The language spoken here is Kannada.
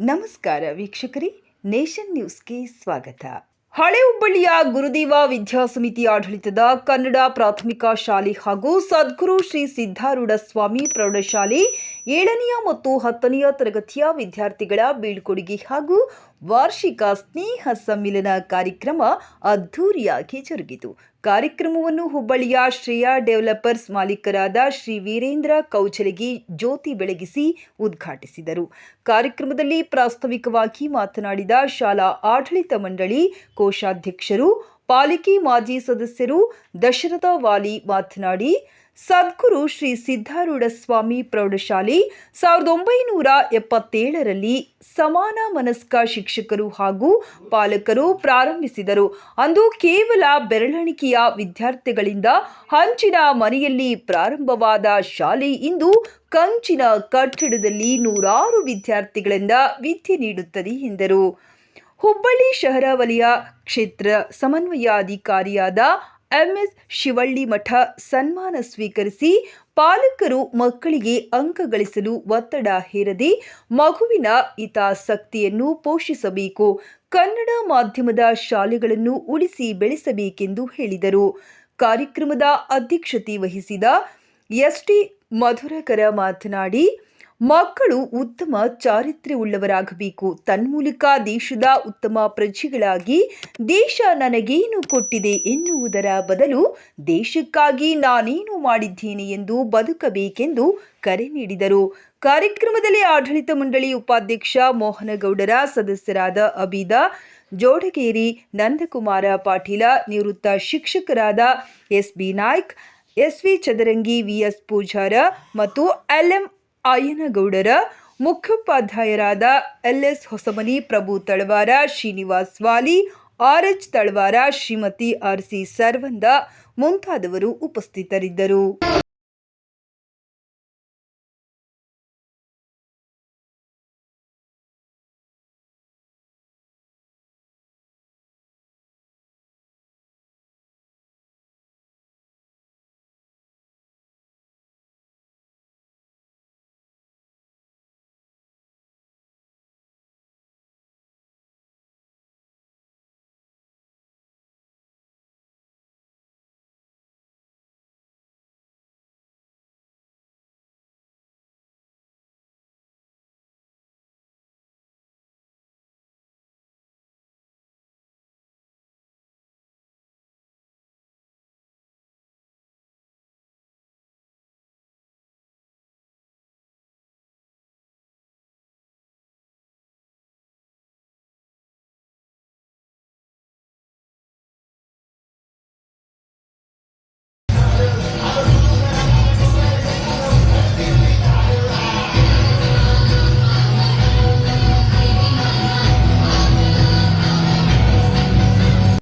ನಮಸ್ಕಾರ ವೀಕ್ಷಕರಿ ನೇಷನ್ ನ್ಯೂಸ್ಗೆ ಸ್ವಾಗತ. ಹಳೆ ಹುಬ್ಬಳ್ಳಿಯ ಗುರುದೇವ ವಿದ್ಯಾಸಮಿತಿ ಆಡಳಿತದ ಕನ್ನಡ ಪ್ರಾಥಮಿಕ ಶಾಲೆ ಹಾಗೂ ಸದ್ಗುರು ಶ್ರೀ ಸಿದ್ಧಾರೂಢ ಸ್ವಾಮಿ ಪ್ರೌಢಶಾಲೆ ಏಳನೆಯ ಮತ್ತು ಹತ್ತನೆಯ ತರಗತಿಯ ವಿದ್ಯಾರ್ಥಿಗಳ ಬೀಳ್ಕೊಡುಗೆ ಹಾಗೂ ವಾರ್ಷಿಕ ಸ್ನೇಹ ಸಮ್ಮಿಲನ ಕಾರ್ಯಕ್ರಮ ಅದ್ಧೂರಿಯಾಗಿ ಜರುಗಿತು. ಕಾರ್ಯಕ್ರಮವನ್ನು ಹುಬ್ಬಳ್ಳಿಯ ಶ್ರೇಯಾ ಡೆವಲಪರ್ಸ್ ಮಾಲೀಕರಾದ ಶ್ರೀ ವೀರೇಂದ್ರ ಕೌಚಲಗಿ ಜ್ಯೋತಿ ಬೆಳಗಿಸಿ ಉದ್ಘಾಟಿಸಿದರು. ಕಾರ್ಯಕ್ರಮದಲ್ಲಿ ಪ್ರಾಸ್ತಾವಿಕವಾಗಿ ಮಾತನಾಡಿದ ಶಾಲಾ ಆಡಳಿತ ಮಂಡಳಿ ಕೋಶಾಧ್ಯಕ್ಷರು, ಪಾಲಿಕೆ ಮಾಜಿ ಸದಸ್ಯರು, ದಶರಥ ವಾಲಿ ಮಾತನಾಡಿ, ಸದ್ಗುರು ಶ್ರೀ ಸಿದ್ಧಾರೂಢ ಸ್ವಾಮಿ ಪ್ರೌಢಶಾಲೆ ಸಾವಿರದ ಒಂಬೈನೂರ ಎಪ್ಪತ್ತೇಳರಲ್ಲಿ ಸಮಾನ ಮನಸ್ಕ ಶಿಕ್ಷಕರು ಹಾಗೂ ಪಾಲಕರು ಪ್ರಾರಂಭಿಸಿದರು. ಅಂದು ಕೇವಲ ಬೆರಳೆಣಿಕೆಯ ವಿದ್ಯಾರ್ಥಿಗಳಿಂದ ಹಂಚಿನ ಮನೆಯಲ್ಲಿ ಪ್ರಾರಂಭವಾದ ಶಾಲೆ ಇಂದು ಕಂಚಿನ ಕಟ್ಟಡದಲ್ಲಿ ನೂರಾರು ವಿದ್ಯಾರ್ಥಿಗಳಿಂದ ವಿದ್ಯೆ ನೀಡುತ್ತದೆ ಎಂದರು. ಹುಬ್ಬಳ್ಳಿ ಶಹರ ವಲಯ ಕ್ಷೇತ್ರ ಸಮನ್ವಯಾಧಿಕಾರಿಯಾದ ಎಂಎಸ್ ಶಿವಳ್ಳಿ ಮಠ ಸನ್ಮಾನ ಸ್ವೀಕರಿಸಿ ಪಾಲಕರು ಮಕ್ಕಳಿಗೆ ಅಂಕ ಗಳಿಸಲು ಒತ್ತಡ ಹೇರದೆ ಮಗುವಿನ ಹಿತಾಸಕ್ತಿಯನ್ನು ಪೋಷಿಸಬೇಕು. ಕನ್ನಡ ಮಾಧ್ಯಮದ ಶಾಲೆಗಳನ್ನು ಉಳಿಸಿ ಬೆಳೆಸಬೇಕೆಂದು ಹೇಳಿದರು. ಕಾರ್ಯಕ್ರಮದ ಅಧ್ಯಕ್ಷತೆ ವಹಿಸಿದ ಎಸ್ಟಿ ಮಧುರಕರ ಮಾತನಾಡಿ ಮಕ್ಕಳು ಉತ್ತಮ ಚಾರಿತ್ರ್ಯವುಳ್ಳವರಾಗಬೇಕು. ತನ್ಮೂಲಕ ದೇಶದ ಉತ್ತಮ ಪ್ರಜೆಗಳಾಗಿ ದೇಶ ನನಗೇನು ಕೊಟ್ಟಿದೆ ಎನ್ನುವುದರ ಬದಲು ದೇಶಕ್ಕಾಗಿ ನಾನೇನು ಮಾಡಿದ್ದೇನೆ ಎಂದು ಬದುಕಬೇಕೆಂದು ಕರೆ ನೀಡಿದರು. ಕಾರ್ಯಕ್ರಮದಲ್ಲಿ ಆಡಳಿತ ಮಂಡಳಿ ಉಪಾಧ್ಯಕ್ಷ ಮೋಹನಗೌಡರ ಸದಸ್ಯರಾದ ಅಬಿದ ಜೋಡಗೇರಿ, ನಂದಕುಮಾರ ಪಾಟೀಲ, ನಿವೃತ್ತ ಶಿಕ್ಷಕರಾದ S B Naik, S V Chadarangi VS Pujar ಮತ್ತು LM Ayyanagoudar ಮುಖ್ಯೋಪಾಧ್ಯಾಯರಾದ LS Hosamani, Prabhu Talawar, Srinivas Wali, R H Talawar, Shrimati R C Sarvanda ಮುಂತಾದವರು ಉಪಸ್ಥಿತರಿದ್ದರು.